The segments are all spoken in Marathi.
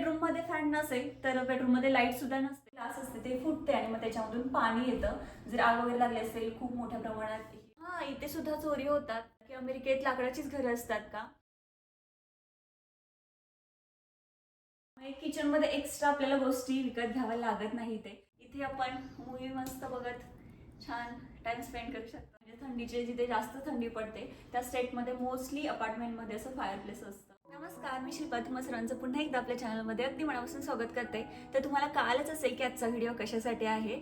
बेडरूममध्ये फॅन नसेल तर बेडरूममध्ये लाइट सुद्धा नसते ग्लास असते ते फुटते आणि मग त्याच्यामधून पाणी येतं. जर आग वगैरे लागली असेल खूप मोठ्या प्रमाणात हा इथे सुद्धा चोरी होतात. की अमेरिकेत लाकडाचीच घरं असतात का? किचनमध्ये एक्स्ट्रा आपल्याला गोष्टी विकत घ्याव्या लागत नाही ते इथे आपण मूवी मस्त बघत छान टाइम स्पेंड करू शकतो. म्हणजे थंडीचे जिथे जास्त थंडी पडते त्या स्टेटमध्ये मोस्टली अपार्टमेंटमध्ये असं फायरप्लेस असतं. नमस्कार मी शिल्पा. तुम्हा सरांचं पुन्हा एकदा आपल्या चॅनलमध्ये अगदी मनापासून स्वागत करते. तर तुम्हाला कालच असेल की आजचा व्हिडिओ कशासाठी आहे?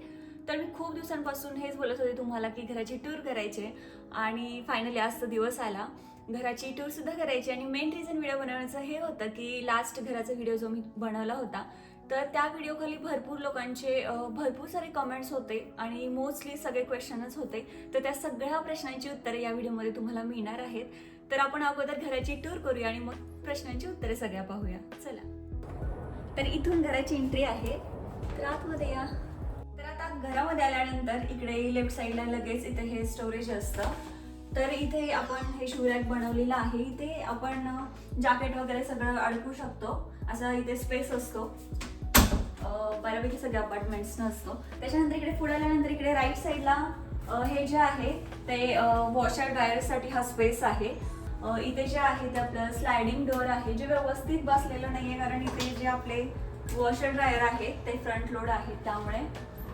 तर मी खूप दिवसांपासून हेच बोलत होते तुम्हाला की घराची टूर करायचे आणि फायनली आज तो दिवस आला. घराची टूरसुद्धा करायची आणि मेन रिझन व्हिडिओ बनवण्याचं हे होतं की लास्ट घराचा व्हिडिओ जो मी बनवला होता तर त्या व्हिडिओखाली भरपूर लोकांचे भरपूर सारे कमेंट्स होते आणि मोस्टली सगळे क्वेश्चनच होते. तर त्या सगळ्या प्रश्नांची उत्तरे या व्हिडिओमध्ये तुम्हाला मिळणार आहेत. तर आपण अगोदर घराची टूर करूया आणि मग प्रश्नांची उत्तरे सगळ्या पाहूया. चला. तर इथून घराची एंट्री आहे. तर आतमध्ये या. तर आता घरामध्ये आल्यानंतर इकडे लेफ्ट साईडला लगेच इथे हे स्टोरेज असतं. तर इथे आपण हे शूरॅक बनवलेलं आहे. इथे आपण जॅकेट वगैरे सगळं अडकू शकतो. असा इथे स्पेस असतो. बऱ्यापैकी सगळ्या अपार्टमेंट्सनं असतो. त्याच्यानंतर इकडे पुढे आल्यानंतर इकडे राईट साईडला हे जे आहे ते वॉशर ड्रायरसाठी हा स्पेस आहे. इथे जे आहे ते आपलं स्लायडिंग डोअर आहे जे व्यवस्थित बसलेलं नाहीये कारण इथे जे आपले वॉशर ड्रायर आहेत ते फ्रंट लोड आहेत त्यामुळे.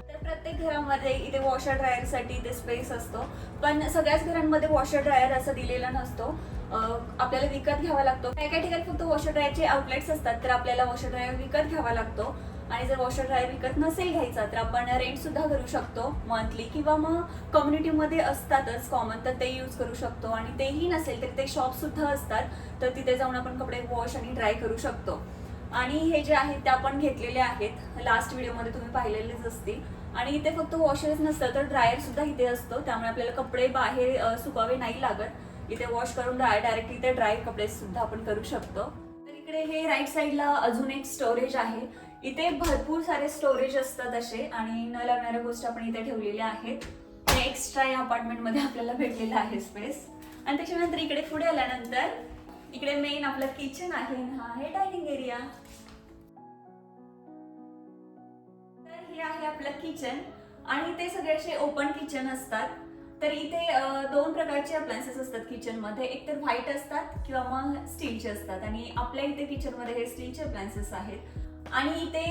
तर प्रत्येक घरामध्ये इथे वॉशर ड्रायरसाठी इथे स्पेस असतो. पण सगळ्याच घरांमध्ये वॉशर ड्रायर असं दिलेला नसतो. आपल्याला विकत घ्यावा लागतो. काही काही ठिकाणी फक्त वॉशर ड्रायरचे आउटलेट्स असतात तर आपल्याला वॉशर ड्रायर विकत घ्यावा लागतो. आणि जर वॉशर ड्रायर विकत नसेल घ्यायचा तर आपण रेंट सुद्धा करू शकतो. मंथली किंवा मग कम्युनिटीमध्ये असतातच कॉमन तर ते यूज करू शकतो. आणि तेही नसेल तर ते शॉप सुद्धा असतात तर तिथे जाऊन आपण कपडे वॉश आणि ड्राय करू शकतो. आणि हे जे आहेत ते आपण घेतलेले आहेत. लास्ट व्हिडिओमध्ये तुम्ही पाहिलेलेच असतील. आणि इथे फक्त वॉशरच नसतं तर ड्रायर सुद्धा इथे असतो. त्यामुळे आपल्याला कपडे बाहेर सुकावे नाही लागत. इथे वॉश करून डायरेक्ट इथे ड्राय कपडे सुद्धा आपण करू शकतो. तर इकडे हे राईट साईडला अजून एक स्टोरेज आहे. इथे भरपूर सारे स्टोरेज असतात असे आणि न लागणाऱ्या गोष्टी आपण इथे ठेवलेल्या आहेत. ते एक्स्ट्रा या अपार्टमेंटमध्ये आपल्याला भेटलेलं आहे स्पेस आणि त्याच्यानंतर इकडे पुढे आल्यानंतर इकडे मेन आपलं किचन आहे हा आहे डायनिंग एरिया तर हे आहे आपलं किचन आणि ते सगळे असे ओपन किचन असतात. तर इथे दोन प्रकारचे अप्लायन्सेस असतात किचनमध्ये. एक तर व्हाईट असतात किंवा मग स्टीलचे असतात. आणि आपल्या इथे किचनमध्ये हे स्टीलचे अप्लायन्सेस आहेत. आणि इथे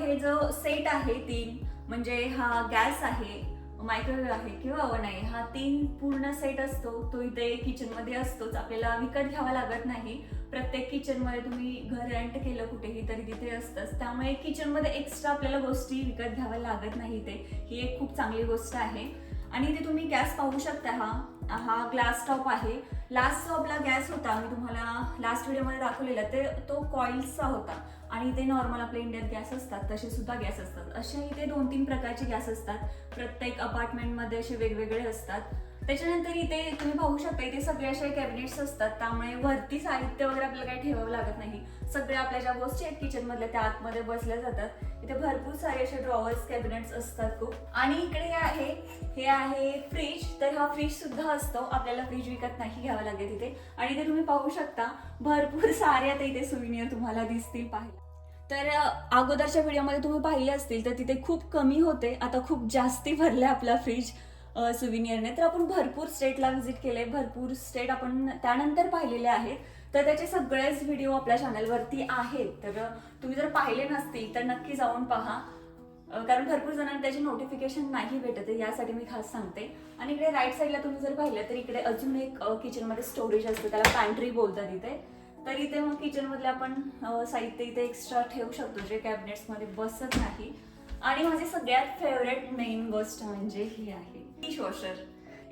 हे जो सेट आहे तीन म्हणजे हा गॅस आहे मायक्रोवेव्ह आहे किंवा ओव्हन आहे हा तीन पूर्ण सेट असतो. तो इथे किचनमध्ये असतोच. आपल्याला विकत घ्यावा लागत नाही. प्रत्येक किचनमध्ये तुम्ही घर रेंट केलं कुठेही तरी तिथे असतंच. त्यामुळे किचनमध्ये एक्स्ट्रा आपल्याला गोष्टी विकत घ्याव्या लागत नाही ते ही एक खूप चांगली गोष्ट आहे. आणि इथे तुम्ही गॅस पाहू शकता हा. हा ग्लास टॉप आहे. लास्ट जो आपला गॅस होता. मी तुम्हाला लास्ट व्हिडिओमध्ये दाखवलेला. ते तो कॉईल्सचा होता. आणि इथे नॉर्मल आपल्या इंडियात गॅस असतात तसे सुद्धा गॅस असतात. असे इथे दोन तीन प्रकारचे गॅस असतात. प्रत्येक अपार्टमेंटमध्ये असे वेगवेगळे असतात. त्याच्यानंतर इथे तुम्ही पाहू शकता इथे सगळे असे कॅबिनेट्स असतात. त्यामुळे वरती साहित्य वगैरे आपल्याला काही ठेवावं लागत नाही. सगळ्या आपल्या ज्या गोष्टी आहेत किचन मधल्या त्या आतमध्ये बसल्या जातात. इथे भरपूर सारे असे ड्रॉवर्स कॅबिनेट्स असतात खूप. आणि इकडे हे आहे हे आहे फ्रीज तर हा फ्रीज सुद्धा असतो. आपल्याला फ्रीज विकत नाही घ्यावा लागेल तिथे आणि इथे तुम्ही पाहू शकता भरपूर सारे आता इथे सुविनियर तुम्हाला दिसतील पाहायला. तर अगोदरच्या व्हिडिओमध्ये तुम्ही पाहिले असतील तर तिथे खूप कमी होते. आता खूप जास्ती भरले आपला फ्रीज सुविनियरने. तर आपण भरपूर स्टेटला व्हिजिट केले भरपूर स्टेट आपण त्यानंतर पाहिलेले आहेत. तर त्याचे सगळेच व्हिडिओ आपल्या चॅनलवरती आहेत. तर तुम्ही जर पाहिले नसतील तर नक्की जाऊन पहा. कारण भरपूर जणांना त्याचे नोटिफिकेशन नाही भेटत आहे यासाठी मी खास सांगते. आणि इकडे राईट साईडला तुम्ही जर पाहिलं तर इकडे अजून एक किचनमध्ये स्टोरेज असतं. त्याला पॅन्ट्री बोलतात इथे. तर इथे मग किचनमधले आपण साहित्य इथे एक्स्ट्रा ठेवू शकतो जे कॅबिनेट्समध्ये बसत नाही. आणि माझी सगळ्यात फेवरेट मेन गोष्ट म्हणजे ही आहे. डिश वॉशर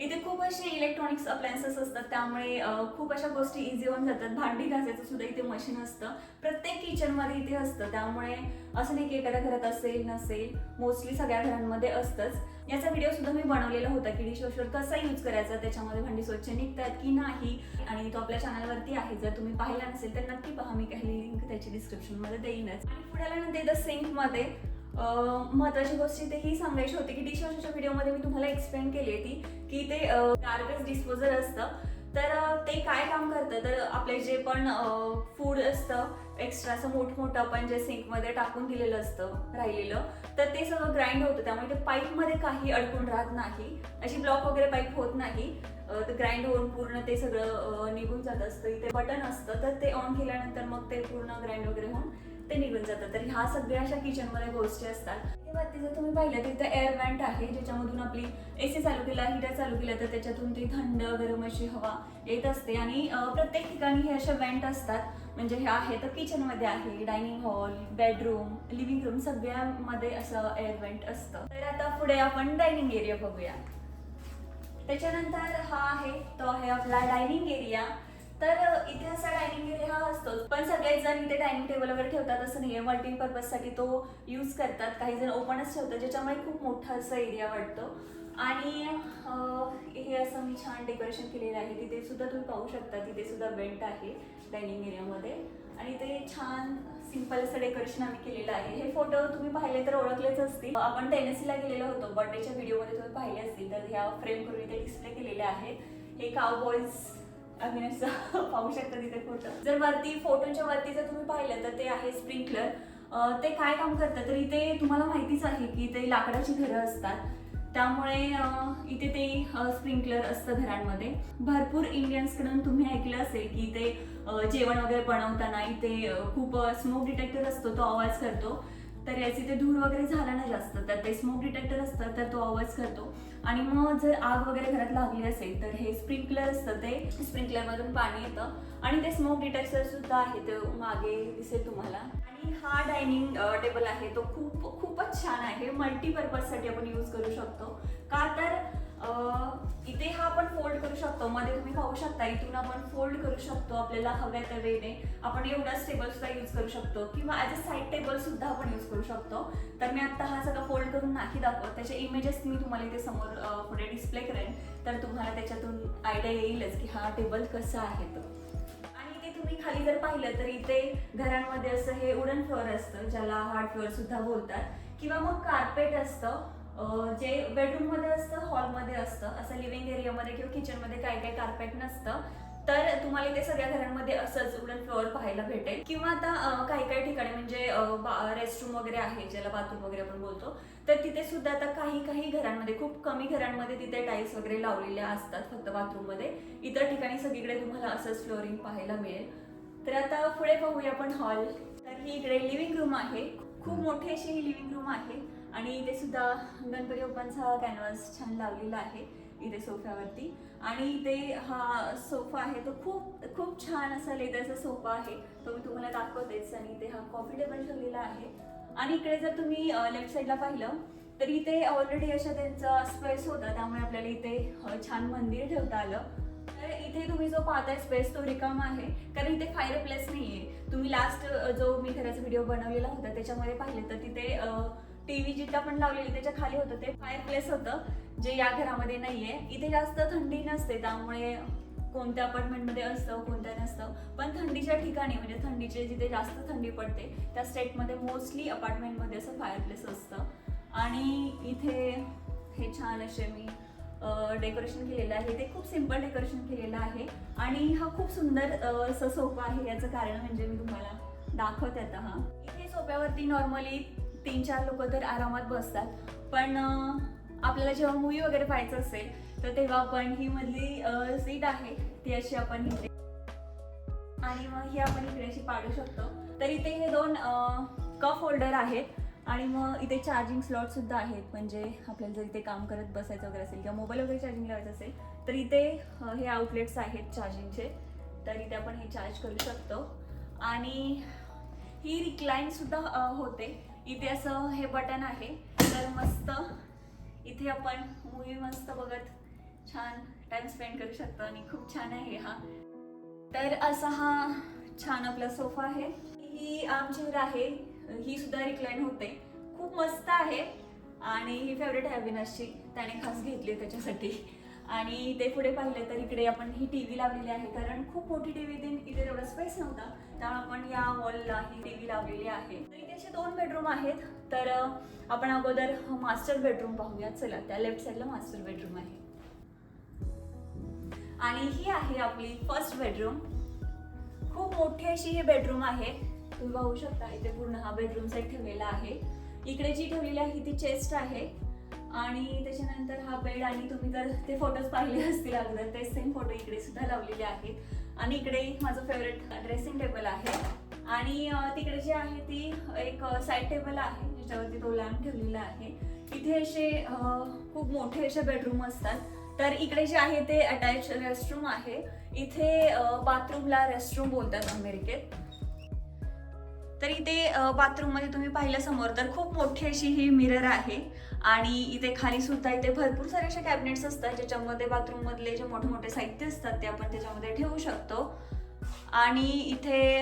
इथे खूप असे इलेक्ट्रॉनिक्स अप्लायन्सेस असतात त्यामुळे खूप अशा गोष्टी इझी होऊन जातात. भांडी घासायचं सुद्धा इथे मशीन असतं. प्रत्येक किचनमध्ये इथे असतं. त्यामुळे असं नाही की एखाद्या घरात असेल नसेल मोस्टली सगळ्या घरांमध्ये असतंच. याचा व्हिडिओ सुद्धा मी बनवलेला होता की डिश वॉशर कसा यूज करायचा त्याच्यामध्ये भांडी स्वच्छ निघतात की नाही? आणि तो आपल्या चॅनलवरती आहे. जर तुम्ही पाहिला नसेल तर नक्की पहा. मी काही लिंक त्याची डिस्क्रिप्शनमध्ये देईनच. आणि पुढे आल्यानंतर इथं सिंक महत्वाची गोष्ट इथे ही सांगायची होती की डिशवॉशरच्या व्हिडिओमध्ये मी तुम्हाला एक्सप्लेन केली होती की ते गार्बेज डिस्पोजल असतं. तर ते काय काम करतं? तर आपले जे पण फूड असतं एक्स्ट्रा असं मोठमोठं आपण जे सिंकमध्ये टाकून दिलेलं असतं राहिलेलं तर ते सगळं ग्राइंड होतं. त्यामुळे ते पाईपमध्ये काही अडकून राहत नाही. अशी ब्लॉक वगैरे पाईप होत नाही. तर ग्राइंड होऊन पूर्ण ते सगळं निघून जात असतं. इथे बटन असतं तर ते ऑन केल्यानंतर मग ते पूर्ण ग्राइंड वगैरे होऊन ते निघून जातं तर ह्या सगळ्या अशा किचनमध्ये गोष्टी असतात. हे जर तुम्ही पाहिलं तिथं एअर व्हेंट आहे ज्याच्यामधून आपली एसी चालू केला हिटर चालू केला तर त्याच्यातून ती थंड गरम अशी हवा येत असते. आणि प्रत्येक ठिकाणी हे असे वेंट असतात. म्हणजे हे आहे तर किचनमध्ये आहे dining hall bedroom living room सगळ्यामध्ये असं एअर व्हेंट असतं. तर आता पुढे आपण डायनिंग एरिया बघूया. त्याच्यानंतर हा आहे तो आहे आपला डायनिंग एरिया तर इथे असा डायनिंग एरिया हा असतोच. पण सगळेच जण इथे डायनिंग टेबल वगैरे ठेवतात असं नाही आहे मल्टीपर्पजसाठी तो यूज करतात. काही जण ओपनच ठेवतात ज्याच्यामुळे खूप मोठा असं एरिया वाटतो. आणि हे असं मी छान डेकोरेशन केलेलं आहे. तिथे सुद्धा तुम्ही पाहू शकता तिथे सुद्धा वेंट आहे डायनिंग एरियामध्ये आणि ते छान सिंपल असं डेकोरेशन आम्ही केलेलं आहे. हे फोटो तुम्ही पाहिले तर ओळखलेच असतील. आपण टेनेसीला गेलेलो होतो बर्थडेच्या व्हिडिओमध्ये तुम्ही पाहिले असतील. तर ह्या फ्रेम करून इथे डिस्प्ले केलेले आहेत. हे काव बॉईज अविनाश पाहू शकता तिथे फोटो जर वरती फोटोच्या वरती जर तुम्ही पाहिलं तर ते आहे स्प्रिंकलर ते काय काम करतं? तर इथे तुम्हाला माहितीच आहे की ते लाकडाची घरं असतात. त्यामुळे इथे ते स्प्रिंकलर असतं घरांमध्ये. भरपूर इंडियन्सकडून तुम्ही ऐकलं असेल की ते जेवण वगैरे बनवताना इथे खूप स्मोक डिटेक्टर असतो तो आवाज करतो. तर याची ते धूर वगैरे झाला ना जास्त तर ते स्मोक डिटेक्टर असतं तर तो आवाज करतो. आणि मग जर आग वगैरे घरात लागली असेल तर हे स्प्रिंकलर असतं ते. स्प्रिंकलरमधून पाणी येतं. आणि ते स्मोक डिटेक्टर सुद्धा आहे ते मागे दिसेल तुम्हाला. आणि हा डायनिंग टेबल आहे तो खूप खूपच छान आहे. मल्टीपर्पजसाठी आपण यूज करू शकतो. का तर इथे हा आपण फोल्ड करू शकतो. मध्ये तुम्ही पाहू शकता. इथून आपण फोल्ड करू शकतो आपल्याला हव्या त्या वेळेने आपण एवढाच टेबल सुद्धा यूज करू शकतो. किंवा ॲज अ साईड टेबल सुद्धा आपण यूज करू शकतो. तर मी आता हा सगळा फोल्ड करून नाही दाखवत. त्याचे इमेजेस मी तुम्हाला इथे समोर पुढे डिस्प्ले करेन. तर तुम्हाला त्याच्यातून आयडिया येईलच की हा टेबल कसा आहे तो. आणि ते तुम्ही खाली जर पाहिलं तर इथे घरांमध्ये असं हे उडन फ्लोअर असतं ज्याला हार्ड फ्लोअर सुद्धा बोलतात. किंवा मग कार्पेट असतं जे बेडरूममध्ये असतं हॉलमध्ये असतं असं लिव्हिंग एरियामध्ये किंवा किचनमध्ये काय काय कार्पेट नसतं तर तुम्हाला इथे सगळ्या घरांमध्ये असंच वुडन फ्लोअर पाहायला भेटेल. किंवा आता काही काही ठिकाणी म्हणजे रेस्टरूम वगैरे आहे ज्याला बाथरूम वगैरे आपण बोलतो तर तिथे सुद्धा आता काही काही घरांमध्ये खूप कमी घरांमध्ये तिथे टाईल्स वगैरे लावलेल्या असतात फक्त बाथरूममध्ये इतर ठिकाणी सगळीकडे तुम्हाला असंच फ्लोअरिंग पाहायला मिळेल. तर आता पुढे पाहूया आपण हॉल तर ही इकडे लिव्हिंग रूम आहे. खूप मोठी अशी ही लिव्हिंग रूम आहे. आणि इथे सुद्धा गणपती बाप्पांचा कॅनव्हास छान लावलेला आहे इथे सोफ्यावरती. आणि इथे हा सोफा आहे तो खूप खूप छान असा लेदरचा सोफा आहे. तो मी तुम्हाला दाखवतेच आणि इथे हा कॉफी टेबल ठेवलेला आहे. आणि इकडे जर तुम्ही लेफ्ट साईडला पाहिलं तर इथे ऑलरेडी अशा त्यांचा स्पेस होता. त्यामुळे आपल्याला इथे छान मंदिर ठेवता आलं. तर इथे तुम्ही जो पाहताय स्पेस तो रिकामा आहे. कारण इथे फायर प्लेस नाही आहे तुम्ही लास्ट जो मी घराचा व्हिडिओ बनवलेला होता त्याच्यामध्ये पाहिले तर तिथे टीव्ही जिथं आपण लावलेली त्याच्याखाली होतं ते फायर प्लेस होतं जे या घरामध्ये नाहीये. इथे जास्त थंडी नसते त्यामुळे कोणत्या अपार्टमेंटमध्ये असतं कोणत्या नसतं. पण थंडीच्या ठिकाणी म्हणजे थंडीचे जिथे जास्त थंडी पडते त्या स्टेटमध्ये मोस्टली अपार्टमेंटमध्ये असं फायर प्लेस असतं. आणि इथे हे छान असे मी डेकोरेशन केलेलं आहे. ते खूप सिंपल डेकोरेशन केलेलं आहे. आणि हा खूप सुंदर असं सोफा आहे. याचं कारण म्हणजे मी तुम्हाला दाखवते आता हा. इथे सोफ्यावरती नॉर्मली तीन चार लोक तर आरामात बसतात. पण आपल्याला जेव्हा मूवी वगैरे पाहायचं असेल तर तेव्हा आपण ही मधली सीट आहे ती अशी आपण इथे आणि मग ही आपण इकडे अशी पाडू शकतो. तर इथे हे दोन कप होल्डर आहेत. आणि मग इथे चार्जिंग स्लॉट सुद्धा आहेत. म्हणजे आपल्याला जर इथे काम करत बसायचं वगैरे असेल किंवा मोबाईल वगैरे चार्जिंग लावायचं असेल तर इथे हे आउटलेट्स आहेत चार्जिंगचे तर इथे आपण हे चार्ज करू शकतो. आणि ही रिक्लाईन सुद्धा होते. इथे असं हे बटन आहे तर मस्त इथे आपण मूवी मस्त बघत छान टाइम स्पेंड करू शकतो आणि खूप छान आहे हा. तर असा हा छान आपला सोफा आहे. ही आमचेर आहे ही सुद्धा रिक्लाईन होते. खूप मस्त आहे आणि ही फेवरेट आहे अविनाशची. त्याने खास घेतली आहे त्याच्यासाठी. आणि ते पुढे पाहिलं तर इकडे आपण ही टी व्ही लावलेली आहे. कारण खूप मोठी टी व्ही इथे तेवढा स्पेस नव्हता. त्यामुळे आपण या वॉलला ही टी व्ही लावलेली आहे. तर इथे असे दोन बेडरूम आहेत. तर आपण अगोदर मास्टर बेडरूम पाहूया चला त्या लेफ्ट साईडला मास्टर बेडरूम आहे. आणि ही आहे आपली फर्स्ट बेडरूम खूप मोठी अशी ही बेडरूम आहे. तुम्ही पाहू शकता इथे पूर्ण हा बेडरूम सेट ठेवलेला आहे. इकडे जी ठेवलेली आहे ती चेस्ट आहे. आणि त्याच्यानंतर हा बेड आणि तुम्ही जर ते फोटोज पाहिले असतील अगोदर ते सेम फोटो इकडे सुद्धा लावलेले आहेत. आणि इकडे माझं फेवरेट ड्रेसिंग टेबल आहे. आणि तिकडे जे आहे ती एक साईड टेबल आहे ज्याच्यावरती तो लॅम्प ठेवलेला आहे. इथे असे खूप मोठे असे बेडरूम असतात. तर इकडे जे आहे ते अटॅच रेस्टरूम आहे. इथे बाथरूमला रेस्टरूम बोलतात अमेरिकेत. तर इथे बाथरूममध्ये तुम्ही पाहिलं समोर तर खूप मोठी अशी ही मिरर आहे. आणि इथे खाली सुद्धा इथे भरपूर सारे असे कॅबिनेट्स असतात ज्याच्यामध्ये बाथरूममधले जे मोठे मोठे साहित्य असतात ते आपण त्याच्यामध्ये ठेवू शकतो. आणि इथे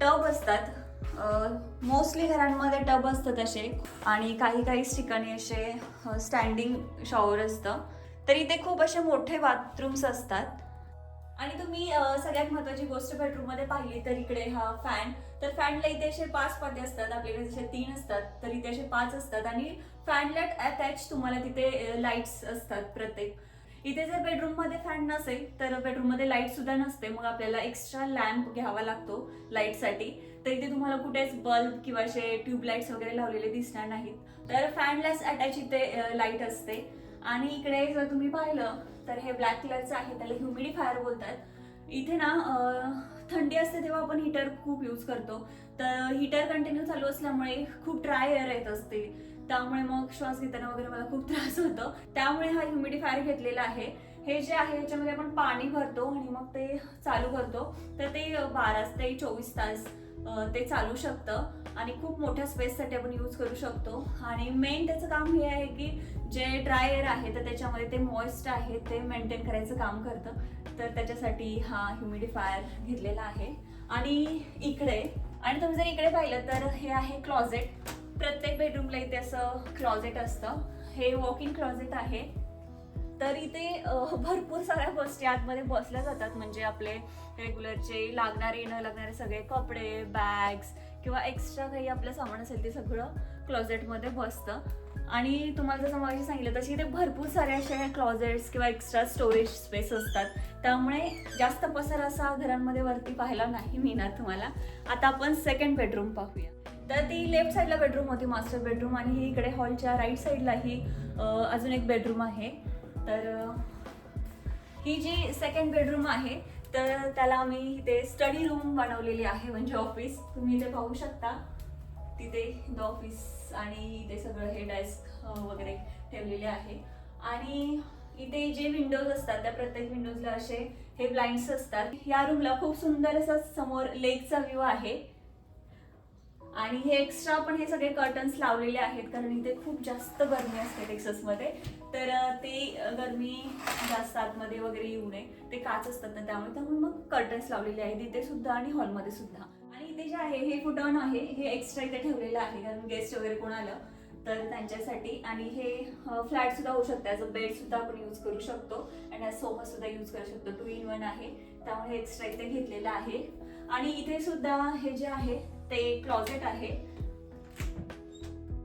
टब असतात. मोस्टली घरांमध्ये टब असतात असे. आणि काही काही ठिकाणी असे स्टँडिंग शॉवर असतं. तर इथे खूप असे मोठे बाथरूम्स असतात. आणि तुम्ही सगळ्यात महत्त्वाची गोष्ट बेडरूममध्ये पाहिली तर इकडे हा फॅन तर फॅनला इथे असे पाच पाते असतात आपल्याकडे जसे तीन असतात तर इथे असे पाच असतात आणि फॅनला अटॅच तुम्हाला तिथे लाईट्स असतात प्रत्येक. इथे जर बेडरूममध्ये फॅन नसेल तर बेडरूममध्ये लाइट सुद्धा नसते. मग आपल्याला एक्स्ट्रा लॅम्प घ्यावा लागतो लाइटसाठी. तर इथे तुम्हाला कुठेच बल्ब किंवा असे ट्यूबलाईट्स वगैरे लावलेले दिसणार नाहीत. तर फॅनलाच अटॅच इथे लाइट असते. आणि इकडे जर तुम्ही पाहिलं तर हे ब्लॅक कलरचं आहे त्याला ह्युमिडिफायर बोलतात. इथे ना थंडी असते तेव्हा आपण हीटर खूप यूज करतो. तर हीटर कंटिन्यू चालू असल्यामुळे खूप ड्राय एअर येत असते. त्यामुळे मग श्वास घेताना वगैरे मला खूप त्रास होतो. त्यामुळे हा ह्युमिडिफायर घेतलेला आहे. हे जे आहे याच्यामध्ये आपण पाणी भरतो आणि मग ते चालू करतो. तर ते बारा ते चोवीस तास ते चालू शकतं. आणि खूप मोठ्या स्पेससाठी आपण यूज करू शकतो. आणि मेन त्याचं काम हे आहे की जे ड्राय एअर आहे तर त्याच्यामध्ये ते मॉइस्ट आहे ते मेंटेन करायचं काम करतं. तर त्याच्यासाठी हा ह्युमिडिफायर घेतलेला आहे. आणि इकडे आणि तुम्ही जर इकडे पाहिलं तर हे आहे क्लॉजेट प्रत्येक बेडरूमला इथे असं क्लॉजेट असतं. हे वॉक इन क्लॉजेट आहे. तर इथे भरपूर साऱ्या गोष्टी आतमध्ये बसल्या जातात. म्हणजे आपले रेग्युलरचे लागणारे न लागणारे सगळे कपडे बॅग्स किंवा एक्स्ट्रा काही आपलं सामान असेल ते सगळं क्लॉजेटमध्ये बसतं. आणि तुम्हाला जसं मग सांगितलं तशी इथे भरपूर सारे असे क्लॉजेट्स किंवा एक्स्ट्रा स्टोरेज स्पेस असतात. त्यामुळे जास्त पसार असा घरांमध्ये वरती पाहायला नाही मिळणार तुम्हाला. आता आपण सेकंड बेडरूम पाहूया. तर ती लेफ्ट साईडला बेडरूम होती मास्टर बेडरूम आणि ही इकडे हॉलच्या राईट साईडलाही अजून एक बेडरूम आहे. तर ही जी सेकंड बेडरूम आहे तर त्याला आम्ही इथे स्टडी रूम बनवलेली आहे म्हणजे ऑफिस तुम्ही इथे पाहू शकता. तिथे द ऑफिस आणि ते सगळं हे डेस्क वगैरे ठेवलेले आहे. आणि इथे जे विंडोज असतात त्या प्रत्येक विंडोजला असे हे ब्लाइंड्स असतात. या रूमला खूप सुंदर असा समोर लेकचा व्ह्यू आहे. आणि हे एक्स्ट्रा पण हे सगळे कर्टन्स लावलेले आहेत कारण इथे खूप जास्त गरमी असते टेक्सासमध्ये तर ते गरमी जास्त आतमध्ये वगैरे येऊ नये. ते काच असतात ना त्यामुळे त्यामुळे मग कर्टन्स लावलेले आहेत. इथे सुद्धा आणि हॉलमध्ये सुद्धा. इथे जे आहे हे फुटॉन आहे हे एक्स्ट्रा इथे ठेवलेलं आहे कारण गेस्ट वगैरे कोण आलं तर त्यांच्यासाठी. आणि हे फ्लॅट सुद्धा होऊ शकतं. ॲज अ बेड सुद्धा आपण यूज करू शकतो. आणि ॲज सोफा सुद्धा यूज करू शकतो. टू इन वन आहे. त्यामुळे एक्स्ट्रा इथे घेतलेलं आहे. आणि इथे सुद्धा हे जे आहे ते क्लॉजेट आहे.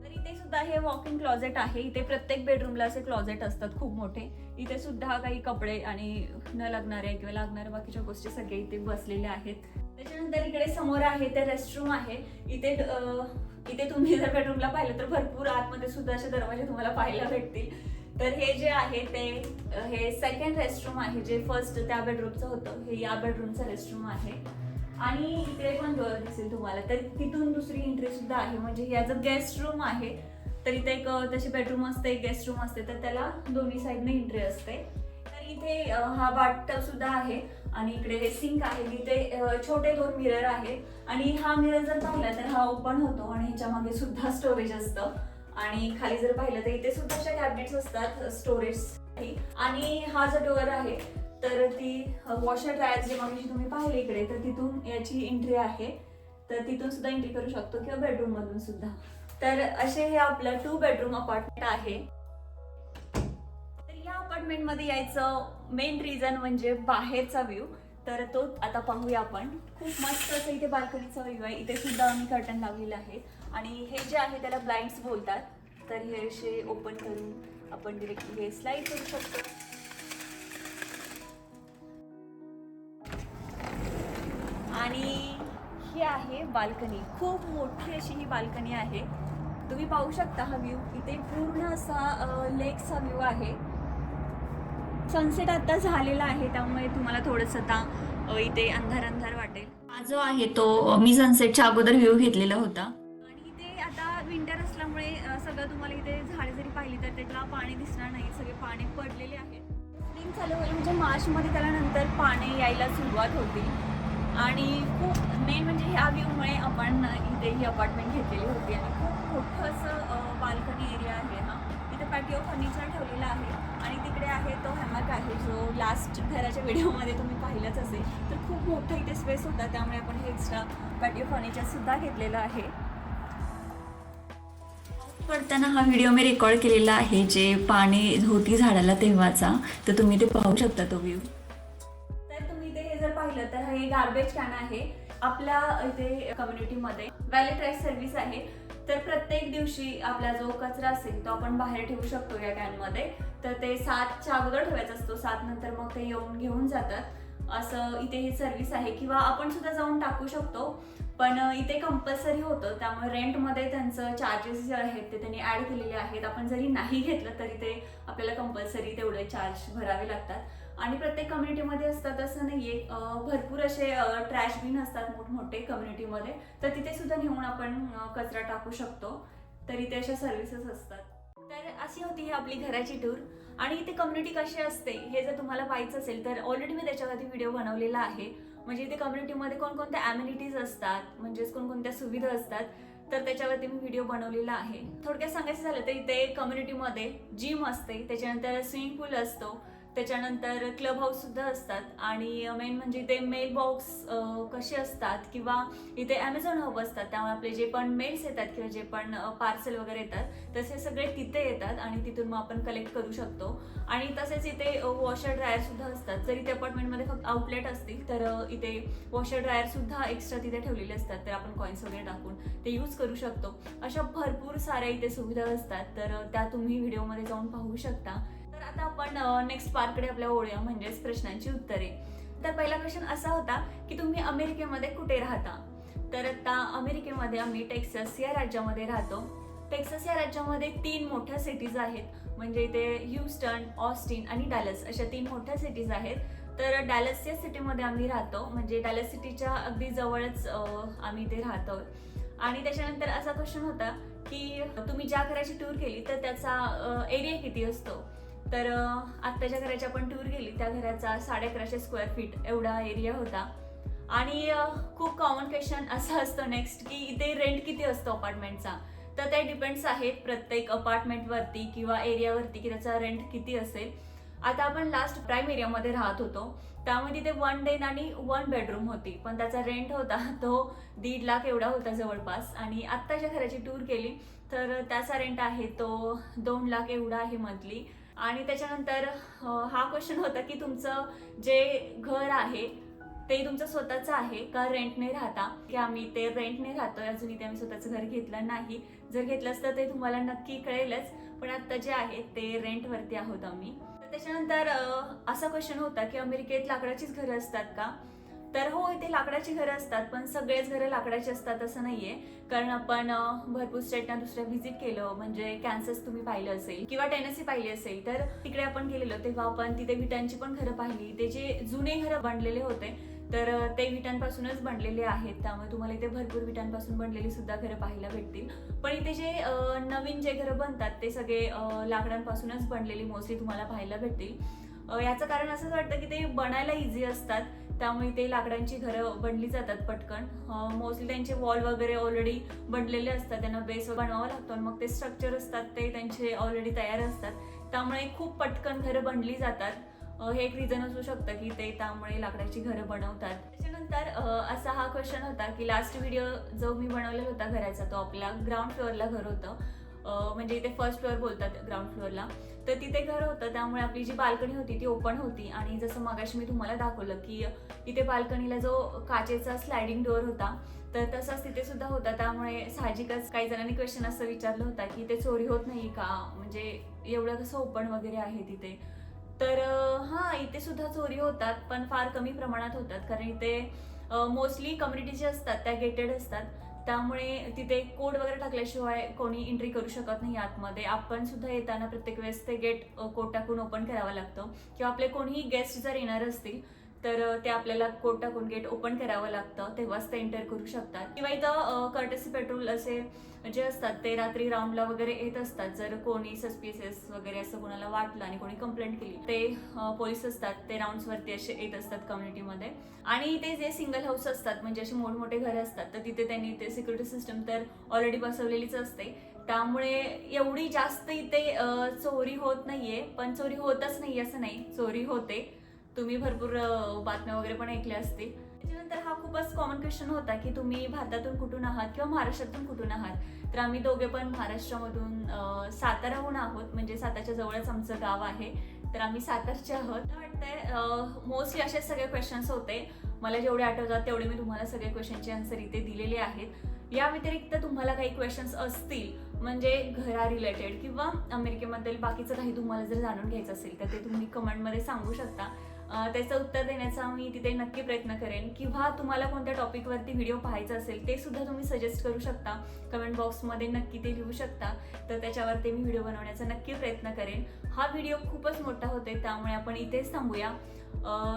तर इथे सुद्धा हे वॉक इन क्लॉजेट आहे. इथे प्रत्येक बेडरूमला असे क्लॉजेट असतात खूप मोठे. इथे सुद्धा काही कपडे आणि न लागणारे किंवा लागणाऱ्या बाकीच्या गोष्टी सगळे इथे बसलेल्या आहेत. त्याच्यानंतर इकडे समोर आहे ते रेस्टरूम आहे. इथे इथे तुम्ही जर बेडरूमला पाहिलं तर भरपूर आतमध्ये सुद्धा असे दरवाजे तुम्हाला पाहायला भेटतील. तर हे जे आहे ते हे सेकंड रेस्टरूम आहे जे फर्स्ट त्या बेडरूमचं होतं. हे या बेडरूमचं रेस्टरूम आहे. आणि इकडे पण डोअर दिसेल तुम्हाला. तर तिथून दुसरी एंट्री सुद्धा आहे. म्हणजे याचं गेस्ट रूम आहे तर इथे एक तशी बेडरूम असते एक गेस्ट रूम असते. तर त्याला दोन्ही साईडने एंट्री असते. तर इथे हा बाथटब सुद्धा आहे. आणि इकडे हे सिंक आहे इथे छोटे दोन मिरर आहेत. आणि हा मिरर जर पाहिला तर हा ओपन होतो आणि ह्याच्या मागे सुद्धा स्टोरेज असतं. आणि खाली जर पाहिलं तर इथे सुद्धा अशा कॅबिनेट्स असतात स्टोरेज आणि हा जो डोअर आहे तर ती वॉशर ड्रायर जे मग तुम्ही पाहिले इकडे तर तिथून याची एंट्री आहे. तर तिथून सुद्धा एंट्री करू शकतो किंवा बेडरूम मधून सुद्धा. तर असे हे आपलं टू बेडरूम अपार्टमेंट आहे. तर या अपार्टमेंटमध्ये यायचं मेन रिझन म्हणजे बाहेरचा व्ह्यू तर तो आता पाहूया आपण. खूप मस्त असं इथे बाल्कनीचा व्ह्यू आहे. इथे सुद्धा आम्ही कर्टन लावलेलं आहे. आणि हे जे आहे त्याला ब्लाइंड्स बोलतात. तर हे असे ओपन करून आपण डिरेक्टली हे स्लाईड करू शकतो. आणि ही आहे बाल्कनी खूप मोठी अशी ही बाल्कनी आहे. तुम्ही पाहू शकता हा व्ह्यू इथे पूर्ण असा लेकचा व्ह्यू आहे. सनसेट आता झालेला आहे त्यामुळे तुम्हाला थोडंसं आता इथे अंधार अंधार वाटेल. हा जो आहे तो मी सनसेटच्या अगोदर व्ह्यू घेतलेला होता. आणि इथे आता विंटर असल्यामुळे सगळं तुम्हाला इथे झाडे जरी पाहिली तर त्याला पाणी दिसणार नाही सगळे पाणी पडलेले आहेत. स्प्रिंग चालू होईल म्हणजे मार्चमध्ये त्याला नंतर पाणी यायला सुरुवात होती. आणि खूप मेन म्हणजे ह्या व्ह्यूमुळे आपण इथे ही अपार्टमेंट घेतलेली होती. आणि खूप मोठं असं बाल्कनी एरिया आहे. पॅटिओ फर्निचर ठेवलेला आहे आणि तिकडे आहे तो हॅमक आहे जो लास्ट घराच्या व्हिडिओमध्ये तुम्ही पाहिलंच असेल. तर खूप मोठा इथे स्पेस होता त्यामुळे आपण हे एक्स्ट्रा पॅटिओ फर्निचर सुद्धा घेतलेलं आहे. पडताना हा व्हिडिओ मी रेकॉर्ड केलेला आहे जे पाणी होती झाडाला तेव्हाचा. तर तुम्ही ते पाहू शकता तो व्ह्यू तर तुम्ही इथे हे जर पाहिलं तर हे गार्बेज कॅन आहे. आपल्या इथे कम्युनिटीमध्ये व्हॅली ट्रॅश सर्व्हिस आहे. तर प्रत्येक दिवशी आपला जो कचरा असेल तो आपण बाहेर ठेवू शकतो या कॅनमध्ये. तर ते सातच्या अगोदर ठेवायचा असतो. सात नंतर मग ते येऊन घेऊन जातात. असं इथे ही सर्व्हिस आहे. किंवा आपण सुद्धा जाऊन टाकू शकतो. पण इथे कंपल्सरी होतं. त्यामुळे रेंटमध्ये त्यांचं चार्जेस जे आहेत ते त्यांनी ॲड केलेले आहेत. आपण जरी नाही घेतलं तरी ते आपल्याला कंपल्सरी तेवढे चार्ज भरावे लागतात. आणि प्रत्येक कम्युनिटीमध्ये असतात असं नाहीये. आहे भरपूर असे ट्रॅश बिन असतात मोठमोठे कम्युनिटीमध्ये तर तिथे सुद्धा नेऊन आपण कचरा टाकू शकतो. तरी ते अशा सर्व्हिसेस असतात. तर अशी होती ही आपली घराची टूर आणि इथे कम्युनिटी कशी असते हे जर तुम्हाला पाहायचं असेल तर ऑलरेडी मी त्याच्यावरती व्हिडिओ बनवलेला आहे. म्हणजे इथे कम्युनिटीमध्ये कोणकोणत्या ॲम्युनिटीज असतात म्हणजेच कोणकोणत्या सुविधा असतात तर त्याच्यावरती मी व्हिडिओ बनवलेला आहे. थोडक्यात सांगायचं झालं तर इथे कम्युनिटीमध्ये जिम असते त्याच्यानंतर स्विमिंग पूल असतो त्याच्यानंतर क्लब हाऊस सुद्धा असतात. आणि मेन म्हणजे ते मेल बॉक्स कसे असतात किंवा इथे ॲमेझॉन हब असतात त्यामुळे आपले जे पण मेल्स येतात किंवा जे पण पार्सल वगैरे येतात तसे सगळे तिथे येतात आणि तिथून मग आपण कलेक्ट करू शकतो. आणि तसेच इथे वॉशर ड्रायर सुद्धा असतात. जर इथे अपार्टमेंटमध्ये फक्त आउटलेट असतील तर इथे वॉशर ड्रायर सुद्धा एक्स्ट्रा तिथे ठेवलेले असतात. तर आपण कॉईन्स वगैरे टाकून ते यूज करू शकतो. अशा भरपूर साऱ्या इथे सुविधा असतात. तर त्या तुम्ही व्हिडिओमध्ये जाऊन पाहू शकता. आता आपण नेक्स्ट पार्टकडे आपल्या ओळूया म्हणजेच प्रश्नांची उत्तरे. तर पहिला क्वेश्चन असा होता की तुम्ही अमेरिकेमध्ये कुठे राहता? तर आता अमेरिकेमध्ये आम्ही टेक्सास या राज्यामध्ये राहतो. टेक्सास या राज्यामध्ये तीन मोठ्या सिटीज आहेत. म्हणजे इथे ह्युस्टन ऑस्टिन आणि डॅलस अशा तीन मोठ्या सिटीज आहेत. तर डॅलस या सिटीमध्ये आम्ही राहतो. म्हणजे डॅलस सिटीच्या अगदी जवळच आम्ही इथे राहतो. आणि त्याच्यानंतर असा क्वेश्चन होता की तुम्ही ज्या घराची टूर केली तर त्याचा एरिया किती असतो? तर आत्ताच्या घराची आपण टूर गेली. त्या घराचा साडे अकराशे स्क्वेअर फीट एवढा एरिया होता. आणि खूप कॉमन क्वेश्चन असा असतो नेक्स्ट की इथे रेंट किती असतो अपार्टमेंटचा तर ते डिपेंड्स आहेत प्रत्येक अपार्टमेंटवरती किंवा एरियावरती की त्याचा रेंट किती असेल. आता आपण लास्ट प्राईम एरियामध्ये राहत होतो. त्यामध्ये तिथे वन डेन आणि वन बेडरूम होती. पण त्याचा रेंट होता तो दीड लाख एवढा होता जवळपास. आणि आत्ताच्या घराची टूर केली तर त्याचा रेंट आहे तो दोन लाख एवढा आहे मंथली आणि त्याच्यानंतर हा क्वेश्चन होता की तुमचं जे घर आहे ते तुमचं स्वतःचं आहे का रेंटने राहता? की आम्ही ते रेंटने राहतोय अजून इथे आम्ही स्वतःचं घर घेतलं नाही. जर घेतलं असतं ते तुम्हाला नक्की कळेलच. पण आता जे आहे ते रेंटवरती आहोत आम्ही. तर त्याच्यानंतर असा क्वेश्चन होता की अमेरिकेत लाकडाचीच घरं असतात का? तर हो इथे लाकडाची घरं असतात पण सगळेच घरं लाकडाची असतात असं नाहीये. कारण आपण भरपूर स्टेटना दुसऱ्या व्हिजिट केलं म्हणजे कॅन्सस तुम्ही पाहिलं असेल किंवा टेनसी पाहिली असेल तर तिकडे आपण गेलेलो. तेव्हा आपण तिथे विटांची पण घरं पाहिली. ते जे जुने घरं बनलेले होते तर ते विटांपासूनच बनलेले आहेत. त्यामुळे तुम्हाला इथे भरपूर विटांपासून बनलेली सुद्धा घरं पाहायला भेटतील. पण इथे जे नवीन जे घरं बनतात ते सगळे लाकडांपासूनच बनलेली मोस्टली तुम्हाला पाहायला भेटतील. याचं कारण असंच वाटतं की ते बनायला इझी असतात. त्यामुळे ते लाकडांची घरं बनली जातात पटकन. मोस्टली त्यांचे वॉल वगैरे ऑलरेडी बनलेले असतात. त्यांना बेस बनवावा लागतो आणि मग ते स्ट्रक्चर असतात ते त्यांचे ऑलरेडी तयार असतात. त्यामुळे खूप पटकन घरं बनली जातात. हे एक रिझन असू शकतं की ते त्यामुळे लाकडाची घरं बनवतात. त्याच्यानंतर असा हा क्वेश्चन होता की लास्ट व्हिडिओ जो मी बनवलेला होता घराचा तो आपला ग्राउंड फ्लोअरला घर होतं. म्हणजे इथे फर्स्ट फ्लोअर बोलतात ग्राउंड फ्लोअरला तर तिथे घर होतं त्यामुळे आपली जी बाल्कनी होती ती ओपन होती. आणि जसं मगाशी मी तुम्हाला दाखवलं की इथे बाल्कनीला जो काचेचा स्लायडिंग डोअर होता तर तसाच तिथे सुद्धा होता. त्यामुळे साहजिकच काही जणांनी क्वेश्चन असं विचारलं होता की ते चोरी होत नाही का? म्हणजे एवढं कसं ओपन वगैरे आहे तिथे? तर हां इथे सुद्धा चोरी होतात पण फार कमी प्रमाणात होतात. कारण इथे मोस्टली कम्युनिटी जे असतात त्या गेटेड असतात. त्यामुळे तिथे कोड वगैरे टाकल्याशिवाय कोणी एंट्री करू शकत नाही आतमध्ये. आपण सुद्धा येताना प्रत्येक वेळेस ते गेट कोड टाकून ओपन करावं लागतं. किंवा आपले कोणीही गेस्ट जर येणार असतील तर ते आपल्याला कोट टाकून गेट ओपन करावं लागतं तेव्हाच ते एंटर करू शकतात. किंवा इथं कर्टसी पेट्रोल असे जे असतात ते रात्री राऊंडला वगैरे येत असतात. जर कोणी सस्पिसियस वगैरे असं कोणाला वाटलं आणि कोणी कंप्लेंट केली ते पोलीस असतात. ते राऊंड्सवरती असे येत असतात कम्युनिटीमध्ये आणि ते जे सिंगल हाऊस असतात म्हणजे असे मोठमोठे घरे असतात तर तिथे त्यांनी ते सिक्युरिटी सिस्टम तर ऑलरेडी बसवलेलीच असते. त्यामुळे एवढी जास्त इथे चोरी होत नाहीये पण चोरी होतच नाही असं नाही. चोरी होते. तुम्ही भरपूर बातम्या वगैरे पण ऐकल्या असतील. त्याच्यानंतर हा खूपच कॉमन क्वेश्चन होता की तुम्ही भारतातून कुठून आहात किंवा महाराष्ट्रातून कुठून आहात? तर आम्ही दोघे पण महाराष्ट्रामधून साताराहून आहोत. म्हणजे सातारच्या जवळच आमचं गाव आहे. तर आम्ही सातारचे आहोत. वाटतंय मोस्टली असे सगळे क्वेश्चन्स होते. मला जेवढे आठवतात तेवढे मी तुम्हाला सगळे क्वेश्चनचे आन्सर इथे दिलेले आहेत. या व्यतिरिक्त तुम्हाला काही क्वेश्चन्स असतील म्हणजे घरा रिलेटेड किंवा अमेरिकेबद्दल बाकीचं काही तुम्हाला जर जाणून घ्यायचं असेल तर ते तुम्ही कमेंटमध्ये सांगू शकता. त्याचं उत्तर देण्याचा मी तिथे नक्की प्रयत्न करेन. किंवा तुम्हाला कोणत्या टॉपिकवरती व्हिडिओ पाहायचा असेल ते सुद्धा तुम्ही सजेस्ट करू शकता. कमेंट बॉक्समध्ये नक्की ते लिहू शकता. तर त्याच्यावरती मी व्हिडिओ बनवण्याचा नक्की प्रयत्न करेन. हा व्हिडिओ खूपच मोठा होते त्यामुळे आपण इथेच थांबूया.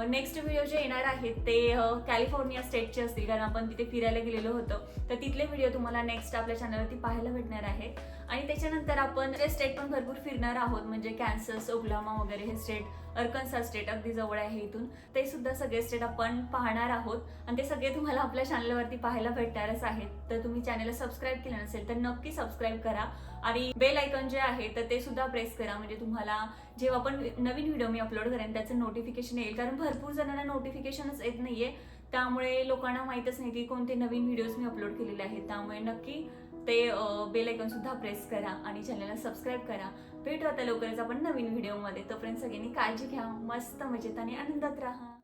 नेक्स्ट व्हिडिओ जे येणार आहेत ते कॅलिफोर्निया स्टेटचे असतील. कारण आपण तिथे फिरायला गेलेलो होतो. तर तिथले व्हिडिओ तुम्हाला नेक्स्ट आपल्या चॅनलवरती पाहायला भेटणार आहेत. आणि त्याच्यानंतर आपण जे स्टेट पण भरपूर फिरणार आहोत म्हणजे कॅन्सस ओक्लामा वगैरे हे स्टेट अर्कनसा स्टेट अगदी जवळ आहे इथून. ते सुद्धा सगळे स्टेट आपण पाहणार आहोत. आणि ते सगळे तुम्हाला आपल्या चॅनलवरती पाहायला भेटणारच आहेत. तर तुम्ही चॅनलला सबस्क्राईब केलं नसेल तर नक्की सबस्क्राईब करा. आणि बेल आयकॉन जे आहे तर ते सुद्धा प्रेस करा. म्हणजे तुम्हाला जेव्हा पण नवीन व्हिडिओ मी अपलोड करेन त्याचं नोटिफिकेशन येईल. कारण भरपूर जणांना नोटिफिकेशनच येत नाहीये. त्यामुळे लोकांना माहीतच नाही की कोणते नवीन व्हिडिओज मी अपलोड केलेले आहेत. त्यामुळे नक्की ते बेल आयकॉन सुद्धा प्रेस करा आणि चॅनलला सबस्क्राईब करा. भेटू आता लवकरच आपण नवीन व्हिडिओमध्ये तोपर्यंत सगळ्यांनी काळजी घ्या मस्त मजेत आणि आनंदात राहा.